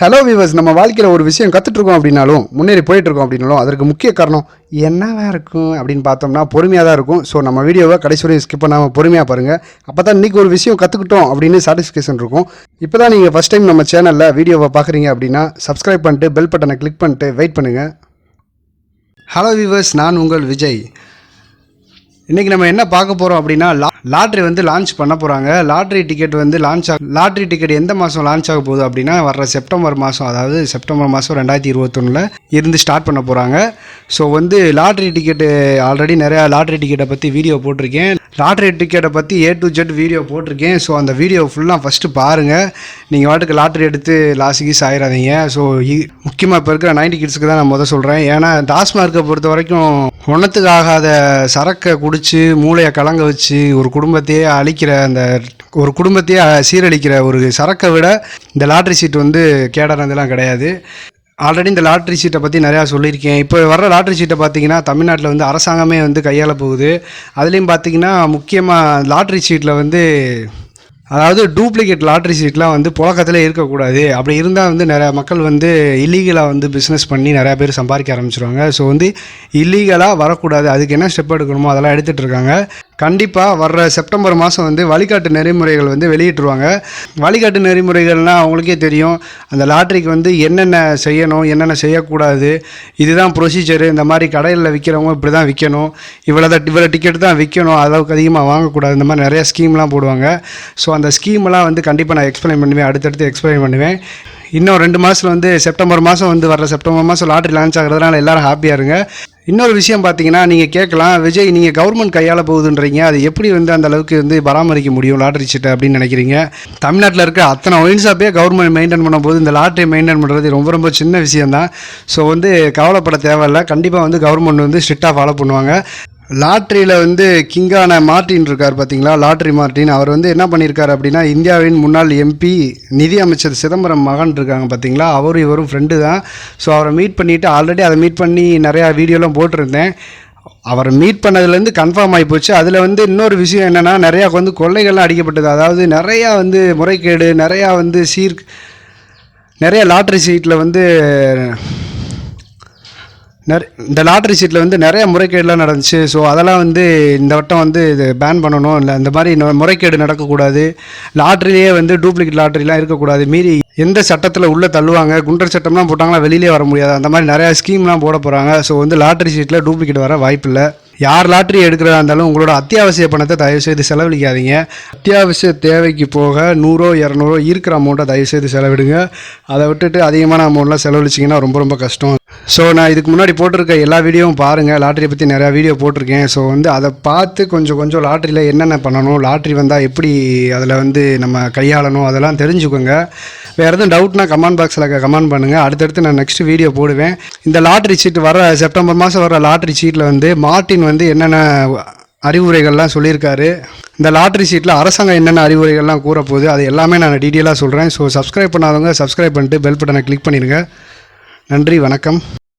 Hello viewers நம்ம வாழ்க்கையில் ஒரு விஷயம் கற்றுட்ருக்கோம் அப்படின்னாலும் முன்னேறி போயிட்டுருக்கோம் அப்படின்னாலும் அதற்கு முக்கிய காரணம் என்னவாக இருக்கும் அப்படின்னு பார்த்தோம்னா பொறுமையாக தான் இருக்கும். ஸோ நம்ம வீடியோவை கடைசி வரையும் ஸ்கிப் பண்ணாமல் பொறுமையாக பாருங்கள் அப்போ தான் இன்றைக்கி ஒரு விஷயம் கற்றுக்கிட்டோம் அப்படின்னு சாட்டிஸ்ஃபேக்ஷன் இருக்கும். இப்போ தான் நீங்கள் ஃபஸ்ட் டைம் நம்ம சேனலில் வீடியோவை பார்க்குறீங்க அப்படின்னா சப்ஸ்கிரைப் பண்ணிட்டு பெல் பட்டனை கிளிக் பண்ணிட்டு வெயிட் பண்ணுங்கள் ஹலோ விவர்ஸ் நான் உங்கள் விஜய். இன்றைக்கி நம்ம என்ன பார்க்க போகிறோம் அப்படின்னா லாட்ரி வந்து லான்ச் பண்ண போகிறாங்க லாட்ரி டிக்கெட் வந்து லான்ச் ஆக லாட்ரி டிக்கெட் எந்த மாதம் லான்ச் ஆக போகுது அப்படின்னா வர்ற செப்டம்பர் மாதம் அதாவது செப்டம்பர் மாதம் ரெண்டாயிரத்தி இருபத்தொன்னில் இருந்து ஸ்டார்ட் பண்ண போகிறாங்க ஸோ வந்து லாட்ரி டிக்கெட்டு ஆல்ரெடி நிறையா லாட்ரி டிக்கெட்டை பற்றி வீடியோ போட்டிருக்கேன். லாட்ரி டிக்கெட்டை பற்றி ஏ டு ஜெட் வீடியோ போட்டிருக்கேன். ஸோ அந்த வீடியோ ஃபுல்லாக ஃபஸ்ட்டு பாருங்கள் நீங்கள் வாட்டுக்கு லாட்ரி எடுத்து லாஸ் கீஸ் ஆயிடாதீங்க ஸோ முக்கியமாக இப்போ இருக்கிற நைன்டி கிட்ஸுக்கு தான் நான் முதல் சொல்கிறேன் ஏன்னா டாஸ்மார்க்கை பொறுத்த வரைக்கும் ஒன்றத்துக்கு ஆகாத சரக்கை குடித்து மூளையை கலங்க வச்சு ஒரு குடும்பத்தையே அழிக்கிற அந்த ஒரு குடும்பத்தையே சீரழிக்கிற ஒரு சரக்கை விட இந்த லாட்ரி சீட் வந்து கேடானதெல்லாம் கிடையாது. ஆல்ரெடி இந்த லாட்ரி சீட்டை பற்றி நிறையா சொல்லியிருக்கேன். இப்போ வர்ற லாட்ரி சீட்டை பார்த்தீங்கன்னா தமிழ்நாட்டில் வந்து அரசாங்கமே வந்து கையாள போகுது. அதுலேயும் பார்த்தீங்கன்னா முக்கியமாக லாட்ரி சீட்டில் வந்து அதாவது டூப்ளிகேட் லாட்ரி சீட்லாம் வந்து புழக்கத்தில் இருக்கக்கூடாது. அப்படி இருந்தால் வந்து நிறையா மக்கள் வந்து இல்லீகலாக வந்து பிஸ்னஸ் பண்ணி நிறையா பேர் சம்பாதிக்க ஆரம்பிச்சிருவாங்க. ஸோ வந்து இல்லீகலாக வரக்கூடாது. அதுக்கு என்ன ஸ்டெப் எடுக்கணுமோ அதெல்லாம் எடுத்துகிட்டு இருக்காங்க. கண்டிப்பாக வர்ற செப்டம்பர் மாதம் வந்து வழிகாட்டு நெறிமுறைகள் வந்து வெளியிட்டுருவாங்க. வழிகாட்டு நெறிமுறைகள்னால் அவங்களுக்கே தெரியும். அந்த லாட்ரிக்கு வந்து என்னென்ன செய்யணும் என்னென்ன செய்யக்கூடாது இதுதான் ப்ரொசீஜரு இந்த மாதிரி கடையில் விற்கிறவங்க இப்படி தான் விற்கணும் இவ்வளோ தான் இவ்வளோ டிக்கெட் தான் விற்கணும் அளவுக்கு அதிகமாக வாங்கக்கூடாது. இந்த மாதிரி நிறைய ஸ்கீம்லாம் போடுவாங்க. ஸோ அந்த ஸ்கீம்லாம் வந்து கண்டிப்பாக நான் எக்ஸ்பிளைன் பண்ணுவேன். அடுத்தடுத்து எக்ஸ்பிளைன் பண்ணுவேன். இன்னும் ரெண்டு மாதத்தில் வந்து செப்டம்பர் மாதம் வந்து வர செப்டம்பர் மாதம் லாட்ரி லான்ச் ஆகிறதுனால எல்லாரும் ஹாப்பியாக இருங்க. இன்னொரு விஷயம் பார்த்தீங்கன்னா நீங்கள் கேட்கலாம் விஜய் நீங்கள் கவர்மெண்ட் கையால் போகுதுன்றீங்க. அது எப்படி வந்து அந்த அளவுக்கு வந்து பராமரிக்க முடியும்? லாட்ரி சீட்டை அப்படின்னு நினைக்கிறீங்க? தமிழ்நாட்டில் இருக்க அத்தனை ஒயின் ஷாப்பே கவர்மெண்ட் மெயின்டைன் பண்ணும்போது இந்த லாட்ரி மெயின்டைன் பண்ணுறது ரொம்ப ரொம்ப சின்ன விஷயம் தான் ஸோ வந்து கவலைப்பட தேவையில்ல. கண்டிப்பாக வந்து கவர்மெண்ட் வந்து ஸ்ட்ரிக்டாக ஃபாலோ பண்ணுவாங்க. லாட்ரியில் வந்து கிங்கான மார்ட்டின் இருக்கார் பார்த்தீங்களா லாட்ரி மார்ட்டின். அவர் வந்து என்ன பண்ணியிருக்காரு அப்படின்னா இந்தியாவின் முன்னாள் எம்பி நிதி அமைச்சர் சிதம்பரம் மகன் இருக்காங்க பார்த்தீங்களா அவரும் இவரும் ஃப்ரெண்டு தான். ஸோ அவரை மீட் பண்ணிவிட்டு ஆல்ரெடி அதை மீட் பண்ணி நிறையா வீடியோலாம் போட்டிருந்தேன். அவரை மீட் பண்ணதுலேருந்து கன்ஃபார்ம் ஆகி போச்சு. அதில் வந்து இன்னொரு விஷயம் என்னென்னா நிறையா வந்து கொள்ளைகள்லாம் அடிக்கப்பட்டது. அதாவது நிறையா வந்து முறைகேடு நிறையா வந்து சீர் நிறைய லாட்ரி சீட்டில் வந்து நிறைய இந்த லாட்ரி சீட்டில் வந்து நிறைய முறைகேடுலாம் நடந்துச்சு. ஸோ அதெல்லாம் வந்து இந்த வட்டம் வந்து இது பேன் பண்ணணும். இல்லை இந்த மாதிரி முறைகேடு நடக்கக்கூடாது. லாட்ரிலேயே வந்து டூப்ளிகேட் லாட்ரிலாம் இருக்கக்கூடாது. மீறி எந்த சட்டத்தில் உள்ளே தள்ளுவாங்க குண்டர் சட்டம்லாம் போட்டாங்களா வெளியிலே வர முடியாது. அந்த மாதிரி நிறையா ஸ்கீம்லாம் போட போகிறாங்க ஸோ வந்து லாட்ரி சீட்டில் டூப்ளிகேட் வர வாய்ப்பில்லை. யார் லாட்ரி எடுக்கிறதா இருந்தாலும் உங்களோட அத்தியாவசிய பணத்தை தயவுசெய்து செலவழிக்காதீங்க. அத்தியாவசிய தேவைக்கு போக நூறோ இரநூறோ இருக்கிற அமௌண்ட்டை தயவுசெய்து செலவிடுங்க. அதை விட்டுட்டு அதிகமான அமௌண்ட்லாம் செலவழிச்சிங்கன்னா ரொம்ப ரொம்ப கஷ்டம். ஸோ நான் இதுக்கு முன்னாடி போட்டிருக்க எல்லா வீடியோவும் பாருங்கள் லாட்ரியை பற்றி நிறையா வீடியோ போட்டிருக்கேன். ஸோ வந்து அதை பார்த்து கொஞ்சம் கொஞ்சம் லாட்ரியில் என்னென்ன பண்ணணும் லாட்ரி வந்தால் எப்படி அதில் வந்து நம்ம கையாளணும் அதெல்லாம் தெரிஞ்சுக்கோங்க. வேறு எதுவும் டவுட்னா கமெண்ட் பாக்ஸில் கமெண்ட் பண்ணுங்கள் அடுத்தடுத்து நான் நெக்ஸ்ட் வீடியோ போடுவேன். இந்த லாட்ரி சீட் வர செப்டம்பர் மாதம் வர லாட்ரி சீட்டில் வந்து மார்ட்டின் வந்து என்னென்ன அறிவுரைகள்லாம் சொல்லியிருக்காரு. இந்த லாட்ரி சீட்டில் அரசாங்கம் என்னென்ன அறிவுரைகள்லாம் கூற போகுது அது எல்லாமே நான் டீட்டெயிலாக சொல்கிறேன் ஸோ சப்ஸ்கிரைப் பண்ணாதவங்க சப்ஸ்கிரைப் பண்ணிட்டு பெல் பட்டனை கிளிக் பண்ணிடுங்க. நன்றி வணக்கம்.